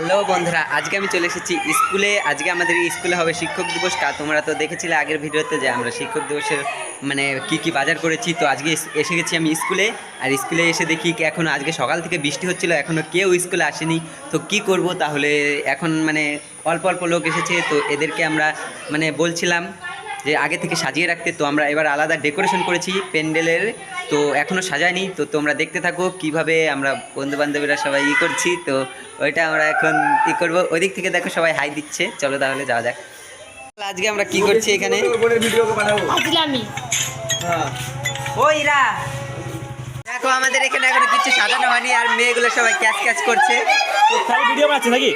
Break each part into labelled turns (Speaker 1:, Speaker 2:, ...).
Speaker 1: Hello বন্ধুরা, আজকে আমি চলে এসেছি স্কুলে। আজকে আমাদের স্কুলে হবে শিক্ষক দিবসটা তোমরা তো দেখেছিলে আগের ভিডিওতে যে আমরা শিক্ষক দিবসের মানে কি কি বাজার করেছি। তো আজকে এসে গেছি আমি স্কুলে। আর স্কুলে এসে দেখি কি এখন আজকে সকাল থেকে বৃষ্টি হচ্ছিল এখনও কেউ স্কুলে আসেনি। তো কি করব তাহলে, এখন মানে অল্প অল্প লোক এসেছে, তো এদেরকে আমরা মানে বলছিলাম যে আগে থেকে সাজিয়ে রাখতে। তো আমরা এবার আলাদা ডেকোরেশন করেছি, প্যান্ডেলের তো এখনও সাজায়নি তো তোমরা দেখতে থাকো কীভাবে আমরা বন্ধু বান্ধবীরা সবাই ই করছি। তো ওইটা আমরা এখন ই করব। ওই দিক থেকে দেখো সবাই হাই দিচ্ছে। চলো তাহলে যাওয়া যাক। আজকে আমরা কি করছি এখানে?
Speaker 2: আসলামি
Speaker 1: ওইরা দেখো আমাদের এখানে এখনও কিছু সাজানো হয়নি আর মেয়েগুলো সবাই ক্যাচ ক্যাচ করছে।
Speaker 3: ভিডিও বানাচ্ছে নাকি?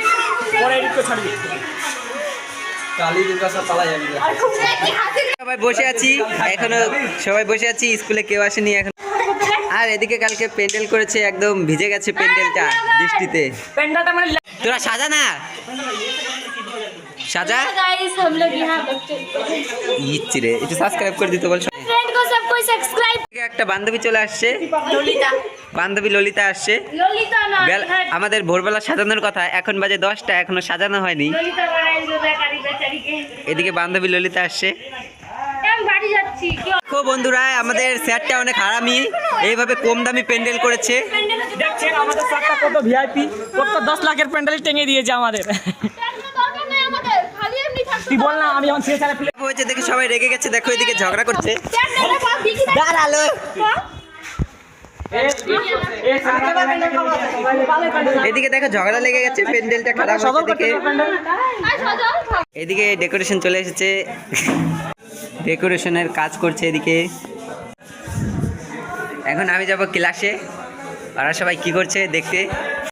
Speaker 3: পরে এডিট করে ছাড়বি।
Speaker 1: সবাই বসে আছি এখনও সবাই বসে আছি স্কুলে কেউ আসেনি এখন। আর এদিকে কালকে প্যান্ডেল করেছে একদম ভিজে গেছে প্যান্ডেলটা বৃষ্টিতে তোরা সাজা না? সাজা? ইচ্ছে রে একটু সাবস্ক্রাইব করে দিতে
Speaker 2: বলছো सबको सब्सक्राइब
Speaker 1: এদিকে একটা বান্ধবী চলে আসছে
Speaker 2: लोलिता
Speaker 1: বান্ধবী ললিতা আসছে
Speaker 2: लोलिता ना
Speaker 1: বেল আমাদের ভোরবেলা সাজানোর কথা এখন বাজে দশটা এখনো সাজানো হয়নি
Speaker 2: लोलिता बनाई जो बेकारी बेचारी के
Speaker 1: এদিকে বান্ধবী ললিতা আসছে
Speaker 2: हम বাড়ি যাচ্ছি কেউ
Speaker 1: দেখো বন্ধুরা আমাদের স্যারটা অনেক হারামি এইভাবে কম দামি প্যান্ডেল করেছে
Speaker 3: দেখছেন আমাদের স্যারটা কত ভিআইপি কত দশ লাখের প্যান্ডেল টেঙে দিয়েছে আমাদের তুই বল না আমি যখন শেষ সারে
Speaker 1: হয়েছে দেখে সবাই রেগে গেছে দেখো এদিকে ঝগড়া করছে। দাঁড়াল এদিকে দেখো ঝগড়া লেগে গেছে প্যান্ডেলটা খারাপ
Speaker 3: সকল
Speaker 1: হচ্ছে দেখে। এদিকে ডেকোরেশন চলে এসেছে। ডেকোরেশনের কাজ করছে এদিকে। এখন আমি যাব ক্লাসে ওরা সবাই কি করছে দেখতে।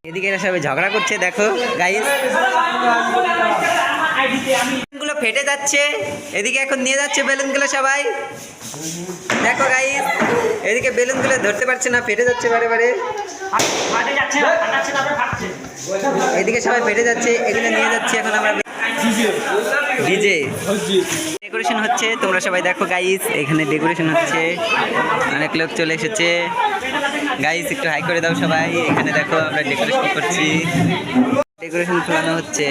Speaker 1: এদিকে এরা সবাই ঝগড়া করছে দেখো গাইস ফেটে যাচ্ছে। এদিকে এখন নিয়ে যাচ্ছে বেলুনগুলো সবাই। দেখো গাইস এদিকে বেলুনগুলো ধরতে পারছে না ফেটে যাচ্ছে বারে বারে। এদিকে সবাই ফেটে যাচ্ছে এগুলো নিয়ে যাচ্ছি এখন আমরা ডিজে। ডেকোরেশন হচ্ছে তোমরা সবাই দেখো গাইস এখানে ডেকোরেশন হচ্ছে। অনেক লোক চলে এসেছে। গাইস একটু হাই করে দাও সবাই। এখানে দেখো আমরা ডেকোরেশন করছি। ডেকোরেশন খোলানো হচ্ছে।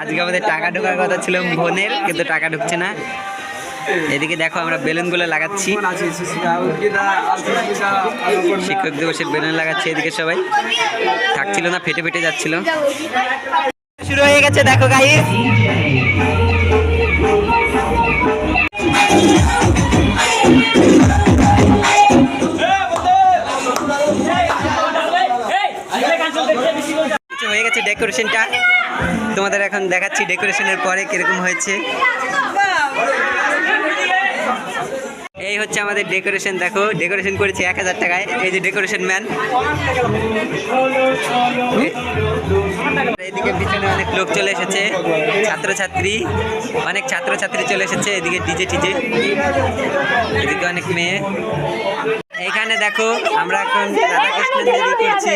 Speaker 1: আজকে আমাদের টাকা ঢোকার কথা ছিল বোনের কিন্তু টাকা ঢুকছে না। এদিকে দেখো আমরা বেলুনগুলো লাগাচ্ছি। শিক্ষক দিবসের বেলুন লাগাচ্ছে এদিকে সবাই। থাকছিল না, ফেটে ফেটে যাচ্ছিল। শুরু হয়ে গেছে, দেখো গাইস হয়ে গেছে ডেকোরেশনটা তোমাদের এখন দেখাচ্ছি ডেকোরেশনের পরে কীরকম হয়েছে। এই হচ্ছে আমাদের ডেকোরেশন দেখো ডেকোরেশন করেছি এক হাজার টাকায়। এই যে ডেকোরেশন ম্যান এদিকে পিছনে অনেক লোক চলে এসেছে, ছাত্রছাত্রী, অনেক ছাত্রছাত্রী চলে এসেছে, এদিকে ডিজে টিজে এদিকে অনেক মেয়ে। এখানে দেখো আমরা এখন রাধাকৃষ্ণের করছি।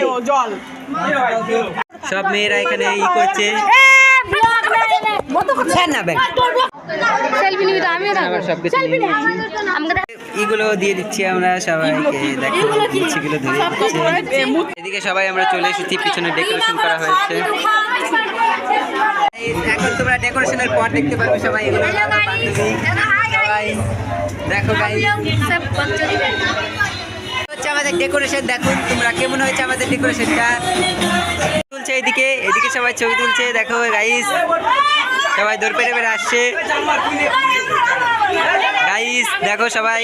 Speaker 1: সব মেয়েরা এখানে ই করছে। এগুলো দিয়ে দিচ্ছি আমরা সবাইকে দেখো মিছিগুলো ধরে দিচ্ছে। এদিকে সবাই আমরা চলে এসেছি পিছনে ডেকোরেশন করা হয়েছে। এখন তোমরা ডেকোরেশনের পর দেখতে পাবে সবাই এগুলো সবাই দেখো গাই আমাদের ডেকোরেশন দেখো তোমরা কেমন হয়েছে আমাদের ডেকোরেশনটা তুলছে এদিকে এদিকে সবাই ছবি তুলছে, দেখো গাইস সবাই দৌড় পেরে আসছে। গাইস দেখো সবাই।